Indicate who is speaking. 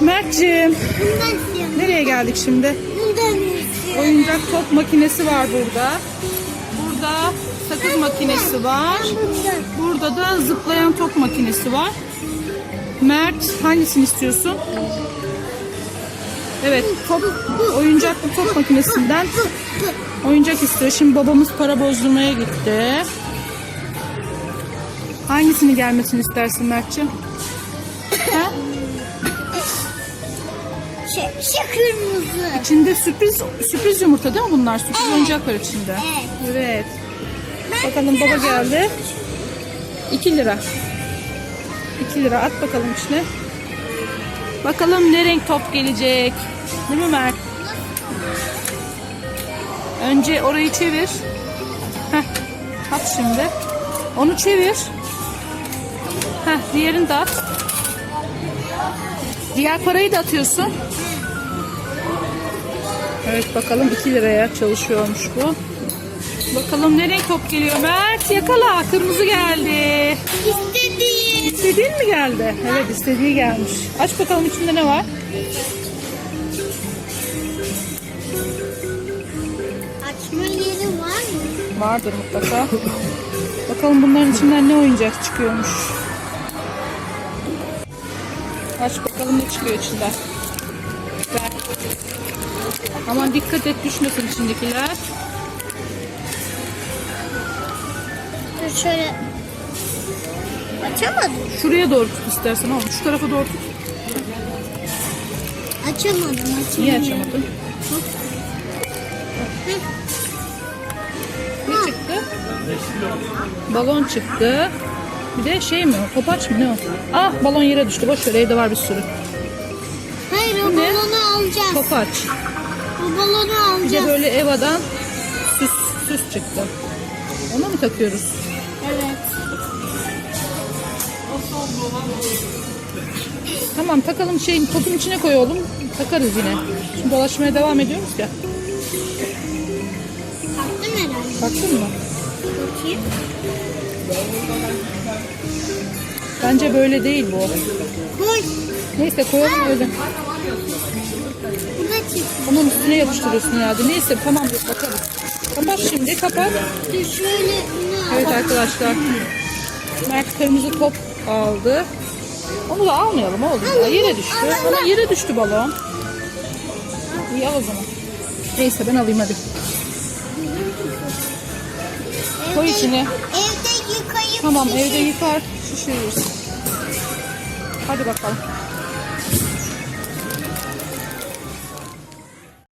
Speaker 1: Mert'ciğim nereye geldik şimdi? Oyuncak top makinesi var burada. Burada sakız makinesi var. Burada da zıplayan top makinesi var. Mert hangisini istiyorsun? Evet top oyuncaklı top makinesinden oyuncak istiyor. Şimdi babamız para bozdurmaya gitti. Hangisini gelmesini istersin Mert'ciğim?
Speaker 2: Şey, şey kırmızı.
Speaker 1: İçinde sürpriz sürpriz yumurta değil mi bunlar? Sürpriz oyuncak var içinde.
Speaker 2: Evet.
Speaker 1: Evet. Bakalım baba geldi. 2 lira. 2 lira at bakalım içine. Bakalım ne renk top gelecek. Değil mi Mert? Önce orayı çevir. Heh. At şimdi. Onu çevir. Heh, diğerini de at. Diğer parayı da atıyorsun. Evet bakalım 2 liraya çalışıyormuş bu. Bakalım ne renk top geliyor Mert yakala kırmızı geldi.
Speaker 2: İstediğim.
Speaker 1: İstediğin mi geldi? Evet istediği gelmiş. Aç bakalım içinde ne var?
Speaker 2: Açma yeri var mı?
Speaker 1: Vardır mutlaka. Bakalım bunların içinden ne oyuncak çıkıyormuş. Aç bakalım ne çıkıyor içinden. Aman dikkat et düşmesin içindekiler.
Speaker 2: Dur şöyle. Açamadım.
Speaker 1: Şuraya doğru tut istersen oğlum. Şu tarafa doğru tut.
Speaker 2: Açamadım. Açamadım.
Speaker 1: Niye açamadın? Ne çıktı? Balon çıktı. Bir de şey mi o? Topaç mı ne o? Ah balon yere düştü. Boş ver evde var bir sürü.
Speaker 2: Alacağız.
Speaker 1: Topaç.
Speaker 2: O balonu
Speaker 1: Bir de
Speaker 2: alacağız.
Speaker 1: böyle Eva'dan süs, süs çıktı. Ona mı takıyoruz?
Speaker 2: Evet.
Speaker 1: Tamam takalım şeyin topun içine koy oğlum. Takarız yine. Şimdi dolaşmaya devam ediyoruz ya.
Speaker 2: Taktım herhalde.
Speaker 1: Baktın mı?
Speaker 2: Bakayım.
Speaker 1: Bence böyle değil bu.
Speaker 2: Koy.
Speaker 1: Neyse koyalım öyle.
Speaker 2: Çıktı.
Speaker 1: Onun üstüne yapıştırıyorsun herhalde. Neyse tamam dur bakalım. Kapat şimdi kapat.
Speaker 2: Dur şöyle
Speaker 1: Evet arkadaşlar. Mert kırmızı top aldı. Onu da almayalım oğlum ya. Yere düştü. Ama yere düştü balon. İyi al o zaman. Neyse ben alayım hadi. Koy içine.
Speaker 2: Evde yıkayıp
Speaker 1: Tamam evde yıkar şişiririz. Hadi bakalım.